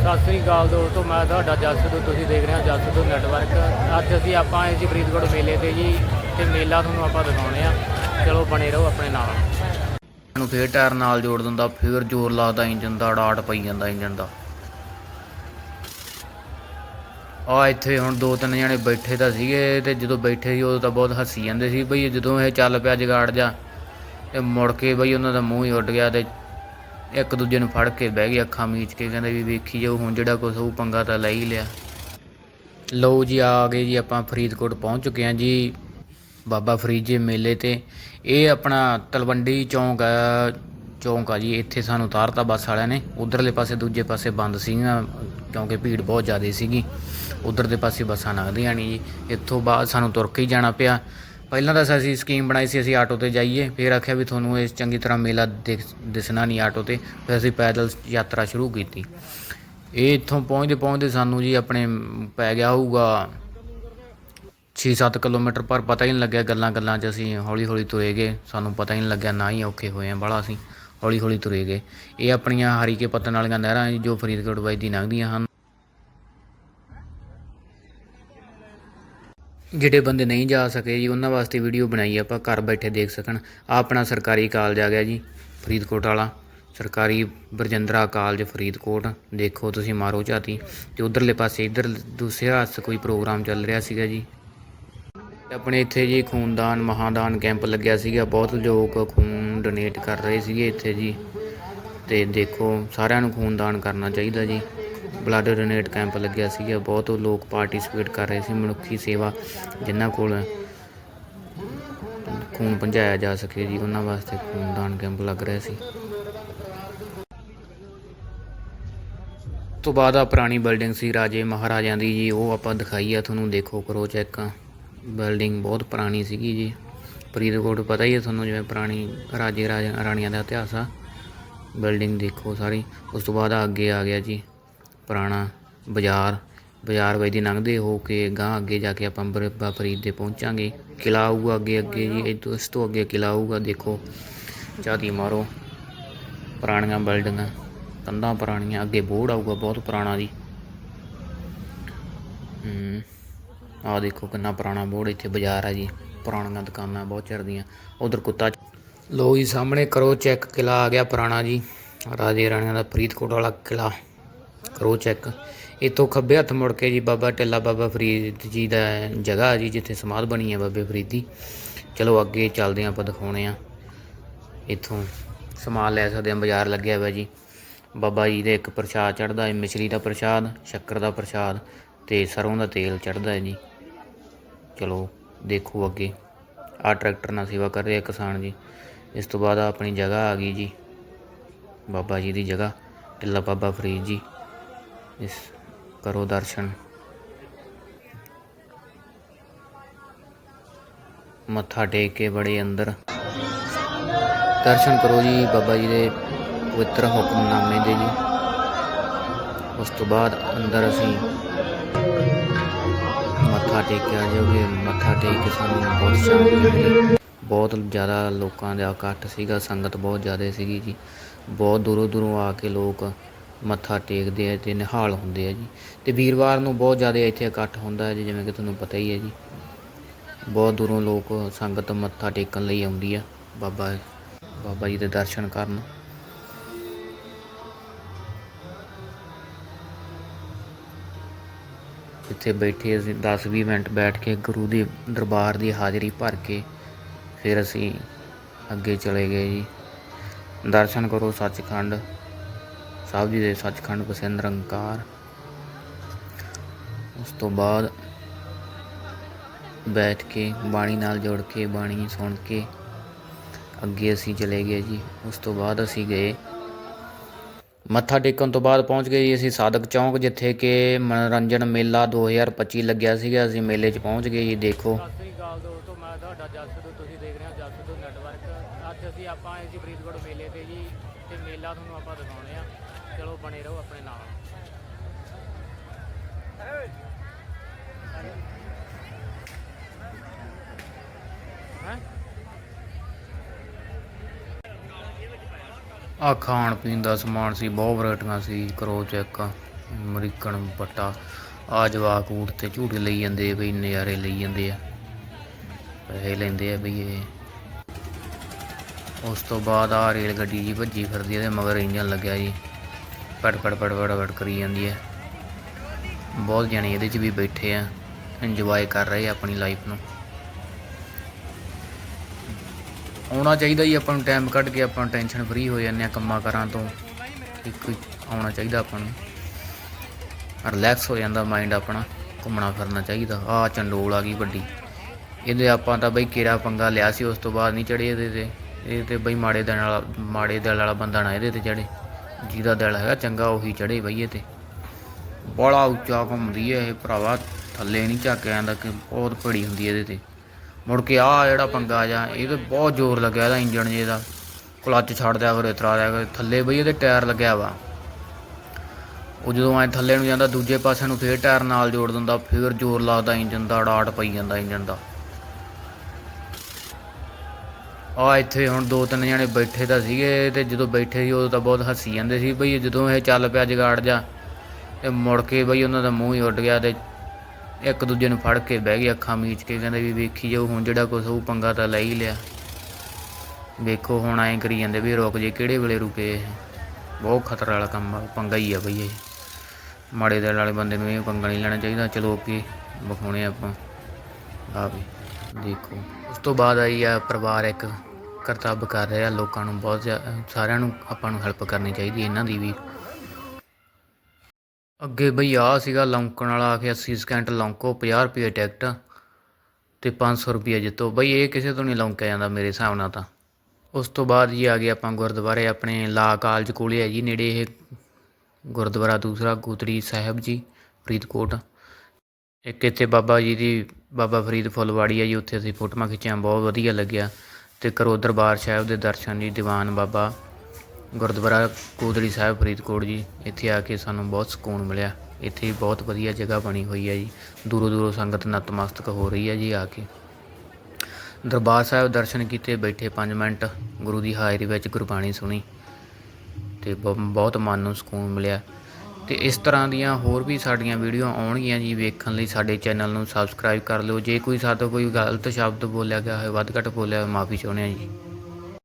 ਸਤਿ ਸ੍ਰੀ ਅਕਾਲ ਦੋਸਤੋ, ਮੈਂ ਤੁਹਾਡਾ ਜਸਦੂ ਤੁਸੀਂ ਦੇਖ ਰਹੇ ਹੋ ਜਸਦੂ ਨੈਟਵਰਕ ਅੱਜ ਅਸੀਂ ਆਪਾਂ ਆਏ ਸੀ ਫਰੀਦਕੋਟ ਮੇਲੇ ਤੇ ਜੀ, ਤੇ ਮੇਲਾ ਤੁਹਾਨੂੰ ਆਪਾਂ ਦਿਖਾਉਣੇ ਆ। ਚਲੋ ਬਣੇ ਰਹੋ ਆਪਣੇ ਨਾਲ। ਨੂੰ ਫੇਰ ਟਾਇਰ ਨਾਲ ਜੋੜ ਦਿੰਦਾ, ਫੇਰ ਜ਼ੋਰ ਲਾਦਾ ਇੰਜਨ ਦਾ, ਡਾਟ ਪਈ ਜਾਂਦਾ ਇੰਜਨ ਦਾ। ਆ ਇੱਥੇ ਹੁਣ ਦੋ ਤਿੰਨ ਜਣੇ ਬੈਠੇ ਤਾਂ ਸੀਗੇ, ਤੇ ਜਦੋਂ ਬੈਠੇ ਸੀ ਉਦੋਂ ਤਾਂ ਬਹੁਤ ਹੱਸੀ ਜਾਂਦੇ ਸੀ, ਬਈ ਜਦੋਂ ਇਹ ਚੱਲ ਪਿਆ ਜਗਾੜ ਜਾ ਤੇ ਮੁੜ ਕੇ ਬਈ ਉਹਨਾਂ ਦਾ ਮੂੰਹ ਹੀ ਉੱਡ ਗਿਆ, ਤੇ ਇੱਕ ਦੂਜੇ ਨੂੰ ਫੜ ਕੇ ਬਹਿ ਗਏ ਅੱਖਾਂ ਮੀਚ ਕੇ, ਕਹਿੰਦੇ ਵੀ ਵੇਖੀ ਜਾਓ, ਹੁਣ ਜਿਹੜਾ ਕੁਛ ਉਹ ਪੰਗਾ ਤਾਂ ਲੈ ਹੀ ਲਿਆ। ਲਓ ਜੀ, ਆ ਗਏ ਜੀ, ਆਪਾਂ ਫਰੀਦਕੋਟ ਪਹੁੰਚ ਚੁੱਕੇ ਹਾਂ ਜੀ, ਬਾਬਾ ਫਰੀਦ ਜੀ ਮੇਲੇ ਤੇ। ਇਹ ਆਪਣਾ ਤਲਵੰਡੀ ਚੌਂਕ ਆ ਚੌਂਕ ਆ ਜੀ, ਇੱਥੇ ਸਾਨੂੰ ਉਤਾਰਤਾ ਬੱਸ ਵਾਲਿਆਂ ਨੇ। ਉਧਰਲੇ ਪਾਸੇ ਦੂਜੇ ਪਾਸੇ ਬੰਦ ਸੀਗੀਆਂ, ਕਿਉਂਕਿ ਭੀੜ ਬਹੁਤ ਜ਼ਿਆਦਾ ਸੀਗੀ। ਉਧਰ ਦੇ ਪਾਸੇ ਬੱਸਾਂ ਲੰਘਦੀਆਂ ਨਹੀਂ ਜੀ। ਇੱਥੋਂ ਬਾਅਦ ਸਾਨੂੰ ਤੁਰ ਕੇ ਹੀ ਜਾਣਾ ਪਿਆ। ਪਹਿਲਾਂ ਤਾਂ ਅਸੀਂ ਸਕੀਮ ਬਣਾਈ ਸੀ, ਅਸੀਂ ਆਟੋ ਤੇ ਜਾਈਏ। ਫਿਰ ਆਖਿਆ ਵੀ ਤੁਹਾਨੂੰ ਇਹ ਚੰਗੀ ਤਰ੍ਹਾਂ ਮੇਲਾ ਦਿਖ- ਦਿਸਣਾ ਨਹੀਂ ਆਟੋ ਤੇ। ਫਿਰ ਅਸੀਂ ਪੈਦਲ ਯਾਤਰਾ ਸ਼ੁਰੂ ਕੀਤੀ। ਇਹ ਇੱਥੋਂ ਪਹੁੰਚਦੇ ਪਹੁੰਚਦੇ ਸਾਨੂੰ ਜੀ ਆਪਣੇ ਪੈ ਗਿਆ ਹੋਊਗਾ 6-7 ਕਿਲੋਮੀਟਰ, ਪਰ ਪਤਾ ਹੀ ਨਹੀਂ ਲੱਗਿਆ ਗੱਲਾਂ ਗੱਲਾਂ 'ਚ ਅਸੀਂ ਹੌਲੀ ਹੌਲੀ ਤੁਰੇ ਗਏ। ਸਾਨੂੰ ਪਤਾ ਹੀ ਨਹੀਂ ਲੱਗਿਆ, ਨਾ ਹੀ ਔਖੇ ਹੋਏ ਆ ਬੜਾ ਅਸੀਂ। ਹੌਲੀ ਹੌਲੀ ਤੁਰੇ ਗਏ। ਇਹ ਆਪਣੀਆਂ ਹਰੀਕੇ ਪੱਤਨ ਵਾਲੀਆਂ ਨਹਿਰਾਂ ਜੀ ਜੋ ਫਰੀਦਕੋਟ ਵੱਜਦੀ ਲੰਘਦੀਆਂ ਹਨ। ਜਿਹੜੇ ਬੰਦੇ ਨਹੀਂ ਜਾ ਸਕੇ ਜੀ, ਉਹਨਾਂ ਵਾਸਤੇ ਵੀਡੀਓ ਬਣਾਈ ਆਪਾਂ ਘਰ ਬੈਠੇ ਦੇਖ ਸਕਣ। ਆ ਆਪਣਾ ਸਰਕਾਰੀ ਕਾਲਜ ਆ ਗਿਆ ਜੀ, ਫਰੀਦਕੋਟ ਵਾਲਾ। ਸਰਕਾਰੀ ਬਰਜਿੰਦਰਾ ਕਾਲਜ, ਫਰੀਦਕੋਟ। ਦੇਖੋ ਤੁਸੀਂ ਮਾਰੋ ਝਾਤੀ। ਤੇ ਉਧਰਲੇ ਪਾਸੇ, ਇਧਰ ਦੂਸਰੇ ਪਾਸੇ ਕੋਈ ਪ੍ਰੋਗਰਾਮ ਚੱਲ ਰਿਹਾ ਸੀਗਾ ਜੀ। ਆਪਣੇ ਇੱਥੇ ਜੀ ਖੂਨਦਾਨ, ਮਹਾਦਾਨ ਕੈਂਪ ਲੱਗਿਆ ਸੀਗਾ। ਬਹੁਤ ਲੋਕ ਖੂਨ ਡੋਨੇਟ ਕਰ ਰਹੇ ਸੀਗੇ ਇੱਥੇ ਜੀ। ਤੇ ਦੇਖੋ, ਸਾਰਿਆਂ ਨੂੰ ਖੂਨਦਾਨ ਕਰਨਾ ਚਾਹੀਦਾ ਜੀ। ਬਲੱਡ ਡੋਨੇਟ ਕੈਂਪ ਲੱਗਿਆ ਸੀਗਾ, ਬਹੁਤ ਲੋਕ ਪਾਰਟਿਸਿਪੇਟ ਕਰ ਰਹੇ ਸੀ, ਮਨੁੱਖੀ ਸੇਵਾ ਜਿਨ੍ਹਾਂ ਕੋਲ ਖੂਨ ਪਹੁੰਚਾਇਆ ਜਾ ਸਕੇ ਜੀ, ਉਹਨਾਂ ਵਾਸਤੇ ਖੂਨਦਾਨ ਕੈਂਪ ਲੱਗ ਰਿਹਾ ਸੀ। ਤੋਂ ਬਾਅਦ ਆ ਪੁਰਾਣੀ ਬਿਲਡਿੰਗ ਸੀ ਰਾਜੇ ਮਹਾਰਾਜਿਆਂ ਦੀ ਜੀ, ਉਹ ਆਪਾਂ ਦਿਖਾਈ ਆ, ਤੁਹਾਨੂੰ ਦੇਖੋ, ਕਰੋ ਚੈੱਕ। ਬਿਲਡਿੰਗ ਬਹੁਤ ਪੁਰਾਣੀ ਸੀਗੀ ਜੀ। ਫਰੀਦਕੋਟ ਪਤਾ ਹੀ ਹੈ ਤੁਹਾਨੂੰ, ਜਿਵੇਂ ਪੁਰਾਣੀ ਰਾਜੇ ਰਾਜਾ ਰਾਣੀਆਂ ਦਾ ਇਤਿਹਾਸ ਆ। ਬਿਲਡਿੰਗ ਦੇਖੋ ਸਾਰੀ, ਉਸ ਤੋਂ ਬਾਅਦ ਆ ਅੱਗੇ ਆ ਗਿਆ ਜੀ। ਪੁਰਾਣਾ ਬਾਜ਼ਾਰ ਬਾਜ਼ਾਰ ਵਿੱਚ ਲੰਘਦੇ ਹੋ ਕੇ ਗਾਂ ਅੱਗੇ ਜਾ ਕੇ ਆਪਾਂ ਬਾਬਾ ਫਰੀਦ ਦੇ ਪਹੁੰਚਾਂਗੇ। ਕਿਲਾ ਆਊਗਾ ਅੱਗੇ ਅੱਗੇ ਜੀ ਇਸ ਤੋਂ ਅੱਗੇ ਕਿਲਾ ਆਊਗਾ, ਦੇਖੋ। ਚਾਦੀ ਮਾਰੋ। ਪੁਰਾਣੀਆਂ ਬਿਲਡਿੰਗਾਂ, ਕੰਧਾਂ ਪੁਰਾਣੀਆਂ, ਅੱਗੇ ਬੋਰਡ ਆਊਗਾ, ਬਹੁਤ ਪੁਰਾਣਾ ਜੀ। ਹੂੰ ਆ ਦੇਖੋ ਕਿੰਨਾ ਪੁਰਾਣਾ ਬੋਰਡ ਇੱਥੇ ਬਾਜ਼ਾਰ ਆ ਜੀ। ਪੁਰਾਣੀਆਂ ਦੁਕਾਨਾਂ ਬਹੁਤ ਚਿਰ ਦੀਆਂ ਉਧਰ ਕੁੱਤਾ ਲੋ ਜੀ, ਸਾਹਮਣੇ ਕਰੋ ਚੈੱਕ, ਕਿਲਾ ਆ ਗਿਆ ਪੁਰਾਣਾ ਜੀ। ਰਾਜੇ ਰਾਣਿਆਂ ਦਾ ਫਰੀਦਕੋਟ ਵਾਲਾ ਕਿਲਾ। ਕਰੋ ਚੈੱਕ ਇਤੋਂ ਖੱਬੇ ਹੱਥ ਮੁੜ ਕੇ ਜੀ ਬਾਬਾ ਟਿੱਲਾ ਬਾਬਾ ਫਰੀਦ ਜੀ ਦਾ ਜਗ੍ਹਾ ਜੀ, ਜਿੱਥੇ ਸਮਾਧ ਬਣੀ ਹੈ ਬਾਬੇ ਫਰੀਦ ਦੀ। ਚਲੋ ਅੱਗੇ ਚੱਲਦੇ ਹਾਂ ਆਪਾਂ, ਦਿਖਾਉਣੇ ਆ ਇੱਥੋਂ ਸਮਾਨ ਲੈ ਸਕਦੇ ਹਾਂ, ਬਾਜ਼ਾਰ ਲੱਗਿਆ ਹੋਇਆ ਜੀ। ਬਾਬਾ ਜੀ ਦੇ ਇੱਕ ਪ੍ਰਸ਼ਾਦ ਚੜਦਾ ਹੈ ਮਿਸ਼ਰੀ ਦਾ ਪ੍ਰਸ਼ਾਦ, ਸ਼ੱਕਰ ਦਾ ਪ੍ਰਸ਼ਾਦ ਤੇ ਸਰੋਂ ਦਾ ਤੇਲ ਚੜਦਾ ਹੈ ਜੀ। ਚਲੋ ਦੇਖੋ ਅੱਗੇ। ਆ ਟਰੈਕਟਰ ਨਾਲ ਸੇਵਾ ਕਰ ਰਿਹਾ ਕਿਸਾਨ ਜੀ। ਇਸ ਤੋਂ ਬਾਅਦ ਆਪਣੀ ਜਗ੍ਹਾ ਆ ਗਈ ਜੀ, ਬਾਬਾ ਜੀ ਦੀ ਜਗ੍ਹਾ, ਟਿੱਲਾ ਬਾਬਾ ਫਰੀਦ ਜੀ। ਇਸ ਕਰੋ ਦਰਸ਼ਨ। ਮੱਥਾ ਟੇਕ ਕੇ ਬੜੇ ਅੰਦਰ। ਦਰਸ਼ਨ ਕਰੋ ਜੀ ਬਾਬਾ ਜੀ ਦੇ ਪਵਿੱਤਰ ਹੁਕਮਨਾਮੇ ਦੇ ਜੀ। ਉਸ ਤੋਂ ਬਾਅਦ ਅੰਦਰ ਅਸੀਂ ਮੱਥਾ ਟੇਕਿਆ ਜਾਓਗੇ ਮੱਥਾ ਟੇਕ ਕੇ ਸਾਨੂੰ ਬਹੁਤ ਸ਼ਾਂਤੀ ਮਿਲੀ। ਬਹੁਤ ਜ਼ਿਆਦਾ ਲੋਕਾਂ ਦਾ ਇਕੱਠ ਸੀਗਾ। ਸੰਗਤ ਬਹੁਤ ਜ਼ਿਆਦਾ ਸੀਗੀ ਜੀ। ਬਹੁਤ ਦੂਰੋਂ ਦੂਰੋਂ ਆ ਕੇ ਲੋਕ ਮੱਥਾ ਟੇਕਦੇ ਆ ਤੇ ਨਿਹਾਲ ਹੁੰਦੇ ਆ ਜੀ। ਤੇ ਵੀਰਵਾਰ ਨੂੰ ਬਹੁਤ ਜ਼ਿਆਦਾ ਇੱਥੇ ਇਕੱਠ ਹੁੰਦਾ ਹੈ ਜੀ, ਜਿਵੇਂ ਕਿ ਤੁਹਾਨੂੰ ਪਤਾ ਹੀ ਹੈ ਜੀ। ਬਹੁਤ ਦੂਰੋਂ ਲੋਕ ਸੰਗਤ ਮੱਥਾ ਟੇਕਣ ਲਈ ਆਉਂਦੀ ਆ, ਬਾਬਾ ਬਾਬਾ ਜੀ ਦੇ ਦਰਸ਼ਨ ਕਰਨ। ਇੱਥੇ ਬੈਠੇ ਅਸੀਂ 10-20 ਮਿੰਟ ਬੈਠ ਕੇ ਗੁਰੂ ਦੇ ਦਰਬਾਰ ਦੀ ਹਾਜ਼ਰੀ ਭਰ ਕੇ ਫਿਰ ਅਸੀਂ ਅੱਗੇ ਚਲੇ ਗਏ ਜੀ। ਦਰਸ਼ਨ ਕਰੋ ਸੱਚਖੰਡ। ਸਾਹਿਬ ਜੀ ਦੇ ਸੱਚਖੰਡ ਪਸੰਦ ਨਿਰੰਕਾਰ ਉਸ ਤੋਂ ਬਾਅਦ ਬੈਠ ਕੇ, ਬਾਣੀ ਨਾਲ ਜੁੜ ਕੇ, ਬਾਣੀ ਸੁਣ ਕੇ ਅੱਗੇ ਅਸੀਂ ਚਲੇ ਗਏ ਜੀ। ਉਸ ਤੋਂ ਬਾਅਦ ਅਸੀਂ ਗਏ। ਮੱਥਾ ਟੇਕਣ ਤੋਂ ਬਾਅਦ ਪਹੁੰਚ ਗਏ ਜੀ ਅਸੀਂ ਸਾਦਕ ਚੌਂਕ, ਜਿੱਥੇ ਕਿ ਮਨੋਰੰਜਨ ਮੇਲਾ 2025 ਲੱਗਿਆ ਸੀਗਾ। ਅਸੀਂ ਮੇਲੇ 'ਚ ਪਹੁੰਚ ਗਏ ਜੀ, ਦੇਖੋ। ਸਤਿ ਦੋਸਤੋ, ਮੈਂ ਤੁਹਾਡਾ ਜਸਦੂ ਤੁਸੀਂ ਦੇਖ ਰਹੇ ਹੋ ਜਸਦੂ ਨੈਟਵਰਕ। ਅੱਜ ਅਸੀਂ ਆਪਾਂ ਆਏ ਸੀ ਫਰੀਦਕੋਟ ਮੇਲੇ ਤੇ ਜੀ, ਤੇ ਮੇਲਾ ਤੁਹਾਨੂੰ ਆਪਾਂ ਦਿਖਾਉਣੇ ਆ। ਚਲੋ ਬਣੇ ਰਹੋ ਆਪਣੇ ਨਾਲ। ਆ ਖਾਣ ਪੀਣ ਦਾ ਸਮਾਨ ਸੀ, ਬਹੁਤ ਵੈਰਾਈਟੀਆਂ ਸੀ, ਕਰੋ ਚੈੱਕ। ਅਮਰੀਕਨ ਪੱਟਾ। ਆ ਜਵਾਕ ਊਠ ਤੇ ਝੂਟੇ ਲਈ ਜਾਂਦੇ ਬਈ ਨਜ਼ਾਰੇ ਲਈ ਜਾਂਦੇ ਆ। ਪੈਸੇ ਲੈਂਦੇ ਆ ਬਈ ਇਹ। ਉਸ ਤੋਂ ਬਾਅਦ ਆ ਰੇਲ ਗੱਡੀ ਜੀ ਭੱਜੀ ਫਿਰਦੀ ਆ ਤੇ ਮਗਰ ਇੰਜਨ ਲੱਗਿਆ ਜੀ। ਪੜ ਪੜ ਪੜ ਪੜ ਪੜ ਕਰੀ ਜਾਂਦੀ ਹੈ। ਬਹੁਤ ਜਣੇ ਇਹਦੇ 'ਚ ਵੀ ਬੈਠੇ ਆ ਇੰਜੋਏ ਕਰ ਰਹੇ ਆ ਆਪਣੀ ਲਾਈਫ ਨੂੰ। ਆਉਣਾ ਚਾਹੀਦਾ ਜੀ ਆਪਾਂ ਨੂੰ ਟਾਈਮ ਕੱਢ ਕੇ ਆਪਾਂ ਟੈਨਸ਼ਨ ਫਰੀ ਹੋ ਜਾਂਦੇ ਆ ਕੰਮਾਂ ਕਾਰਾਂ ਤੋਂ। ਇੱਕ ਆਉਣਾ ਚਾਹੀਦਾ ਆਪਾਂ ਨੂੰ। ਰਿਲੈਕਸ ਹੋ ਜਾਂਦਾ ਮਾਈਂਡ ਆਪਣਾ, ਘੁੰਮਣਾ ਫਿਰਨਾ ਚਾਹੀਦਾ। ਆ ਚੰਡੋਲ ਆ ਗਈ ਵੱਡੀ। ਇਹਦੇ ਆਪਾਂ ਤਾਂ ਬਈ ਕੇਰਾ ਪੰਗਾ ਲਿਆ ਸੀ, ਉਸ ਤੋਂ ਬਾਅਦ ਨਹੀਂ ਚੜੇ ਇਹਦੇ ਤੇ। ਇਹ ਤੇ ਬਈ ਮਾੜੇ ਦਿਲ ਵਾਲਾ ਮਾੜੇ ਦਿਲ ਵਾਲਾ ਬੰਦਾ ਨਾ ਇਹਦੇ ਤੇ ਚੜੇ ਜਿਹਦਾ ਦਿਲ ਹੈਗਾ, ਚੰਗਾ ਉਹੀ ਚੜੇ ਬਈਏ ਤੇ। ਬੜਾ ਉੱਚਾ ਘੁੰਮਦੀ ਹੈ ਇਹ ਭਰਾਵਾ, ਥੱਲੇ ਨਹੀਂ ਝੱਕ ਜਾਂਦਾ ਕਿ ਬਹੁਤ ਭੜੀ ਹੁੰਦੀ ਹੈ ਇਹਦੇ ਤੇ। ਮੁੜ ਕੇ ਆ ਜਿਹੜਾ ਪੰਗਾ ਜਾ, ਇਹ ਤੇ ਬਹੁਤ ਜ਼ੋਰ ਲੱਗਿਆ ਇਹਦਾ ਇੰਜਣ ਜੇ ਦਾ। ਕਲੱਚ ਛੱਡ ਦਿਆ ਫਿਰ ਇਤਰਾ ਦਿਆ ਕਰ, ਥੱਲੇ ਬਈ ਇਹਦੇ ਟਾਇਰ ਲੱਗਿਆ ਵਾ। ਉਹ ਜਦੋਂ ਐ ਥੱਲੇ ਨੂੰ ਜਾਂਦਾ, ਦੂਜੇ ਪਾਸੇ ਨੂੰ ਫੇਰ ਟਾਇਰ ਨਾਲ ਜੋੜ ਦਿੰਦਾ, ਫੇਰ ਜ਼ੋਰ ਲੱਗਦਾ ਇੰਜਨ ਦਾ, ਡਾਟ ਪਈ ਜਾਂਦਾ ਇੰਜਨ ਦਾ। ਆ ਇੱਥੇ ਹੁਣ ਦੋ ਤਿੰਨ ਜਣੇ ਬੈਠੇ ਤਾਂ ਸੀਗੇ ਤੇ ਜਦੋਂ ਬੈਠੇ ਸੀ ਉਦੋਂ ਤਾਂ ਬਹੁਤ ਹੱਸੀ ਜਾਂਦੇ ਸੀ ਬਈ ਜਦੋਂ ਇਹ ਚੱਲ ਪਿਆ ਜਗਾੜ ਜਾ ਤੇ ਮੁੜ ਕੇ ਬਈ ਉਹਨਾਂ ਦਾ ਮੂੰਹ ਹੀ ਉੱਡ ਗਿਆ ਤੇ ਇੱਕ ਦੂਜੇ ਨੂੰ ਫੜ ਕੇ ਬਹਿ ਗਏ ਅੱਖਾਂ ਮੀਚ ਕੇ ਕਹਿੰਦੇ ਵੀ ਵੇਖੀ ਜਾਓ, ਹੁਣ ਜਿਹੜਾ ਕੁਛ ਉਹ ਪੰਗਾ ਤਾਂ ਲੈ ਹੀ ਲਿਆ। ਵੇਖੋ ਹੁਣ ਐਂ ਕਰੀ ਜਾਂਦੇ ਵੀ ਰੁਕ ਜੇ, ਕਿਹੜੇ ਵੇਲੇ ਰੁਕੇ ਇਹ? ਬਹੁਤ ਖਤਰਾ ਵਾਲਾ ਕੰਮ ਆ, ਪੰਗਾ ਹੀ ਆ ਬਈ ਇਹ। ਮਾੜੇ ਦਿਲ ਵਾਲੇ ਬੰਦੇ ਨੂੰ ਇਹ ਪੰਗਾ ਨਹੀਂ ਲੈਣਾ ਚਾਹੀਦਾ, ਚਲੋ ਅੱਗੇ ਵਿਖਾਉਣੇ ਆਪਾਂ। ਆ ਵੀ। ਦੇਖੋ। ਉਸ ਤੋਂ ਬਾਅਦ ਆਈ ਆ ਪਰਿਵਾਰ ਇੱਕ ਕਰਤੱਵ ਕਰ ਰਿਹਾ ਲੋਕਾਂ ਨੂੰ, ਬਹੁਤ ਜ਼ਿਆ- ਸਾਰਿਆਂ ਨੂੰ ਆਪਾਂ ਨੂੰ ਹੈਲਪ ਕਰਨੀ ਚਾਹੀਦੀ ਇਹਨਾਂ ਦੀ ਵੀ। ਅੱਗੇ ਬਈ ਆ ਸੀਗਾ ਲੌਂਕਣ ਵਾਲਾ, ਆ ਕੇ 80 ਸਕਿੰਟ ਲੌਂਕੋ 50 ਰੁਪਏ ਟਿਕਟ ਤੇ 500 ਰੁਪਏ ਜਿੱਤੋ। ਬਈ ਇਹ ਕਿਸੇ ਤੋਂ ਨਹੀਂ ਲੌਂਕਿਆ ਜਾਂਦਾ ਮੇਰੇ ਹਿਸਾਬ ਨਾਲ ਤਾਂ। ਉਸ ਤੋਂ ਬਾਅਦ ਜੀ ਆ ਗਏ ਆਪਾਂ ਗੁਰਦੁਆਰੇ, ਆਪਣੇ ਲਾ ਕਾਲਜ ਕੋਲੇ ਹੈ ਜੀ ਨੇੜੇ ਇਹ ਗੁਰਦੁਆਰਾ ਦੂਸਰਾ ਗੋਤਰੀ ਸਾਹਿਬ ਜੀ, ਫਰੀਦਕੋਟ। ਇੱਕ ਇੱਥੇ ਬਾਬਾ ਜੀ ਦੀ ਬਾਬਾ ਫਰੀਦ ਫੁੱਲਵਾੜੀ ਹੈ ਜੀ, ਉੱਥੇ ਅਸੀਂ ਫੋਟੋਆਂ ਖਿੱਚੀਆਂ, ਬਹੁਤ ਵਧੀਆ ਲੱਗਿਆ। ਤੇ ਕਰੋ ਦਰਬਾਰ ਸਾਹਿਬ ਦੇ ਦਰਸ਼ਨ ਜੀ, ਦੀਵਾਨ ਬਾਬਾ ਗੁਰਦੁਆਰਾ ਕੋਦੜੀ ਸਾਹਿਬ ਫਰੀਦਕੋਟ ਜੀ, ਇੱਥੇ ਆ ਕੇ ਸਾਨੂੰ ਬਹੁਤ ਸਕੂਨ ਮਿਲਿਆ। ਇੱਥੇ ਬਹੁਤ ਵਧੀਆ ਜਗ੍ਹਾ ਬਣੀ ਹੋਈ ਹੈ ਜੀ। ਦੂਰੋਂ ਦੂਰੋਂ ਸੰਗਤ ਨਤਮਸਤਕ ਹੋ ਰਹੀ ਹੈ ਜੀ ਆ ਕੇ। ਦਰਬਾਰ ਸਾਹਿਬ ਦਰਸ਼ਨ ਕੀਤੇ, ਬੈਠੇ 5 ਮਿੰਟ, ਗੁਰੂ ਦੀ ਹਾਜ਼ਰੀ ਵਿੱਚ ਗੁਰਬਾਣੀ ਸੁਣੀ। ਤੇ ਬ- ਬਹੁਤ ਮਨ ਨੂੰ ਸਕੂਨ ਮਿਲਿਆ। ਤੇ ਇਸ ਤਰ੍ਹਾਂ ਦੀਆਂ ਹੋਰ ਵੀ ਸਾਡੀਆਂ ਵੀਡੀਓ ਆਉਣਗੀਆਂ ਜੀ ਵੇਖਣ ਲਈ, ਸਾਡੇ ਚੈਨਲ ਨੂੰ ਸਬਸਕ੍ਰਾਈਬ ਕਰ ਲਿਓ। ਜੇ ਕੋਈ ਸਾਡਾ ਕੋਈ ਗਲਤ ਸ਼ਬਦ ਬੋਲਿਆ ਗਿਆ ਹੋਵੇ, ਵੱਧ ਘੱਟ ਬੋਲਿਆ ਹੋਵੇ, ਮਾਫੀ ਚਾਹੁੰਦੇ ਹਾਂ ਜੀ।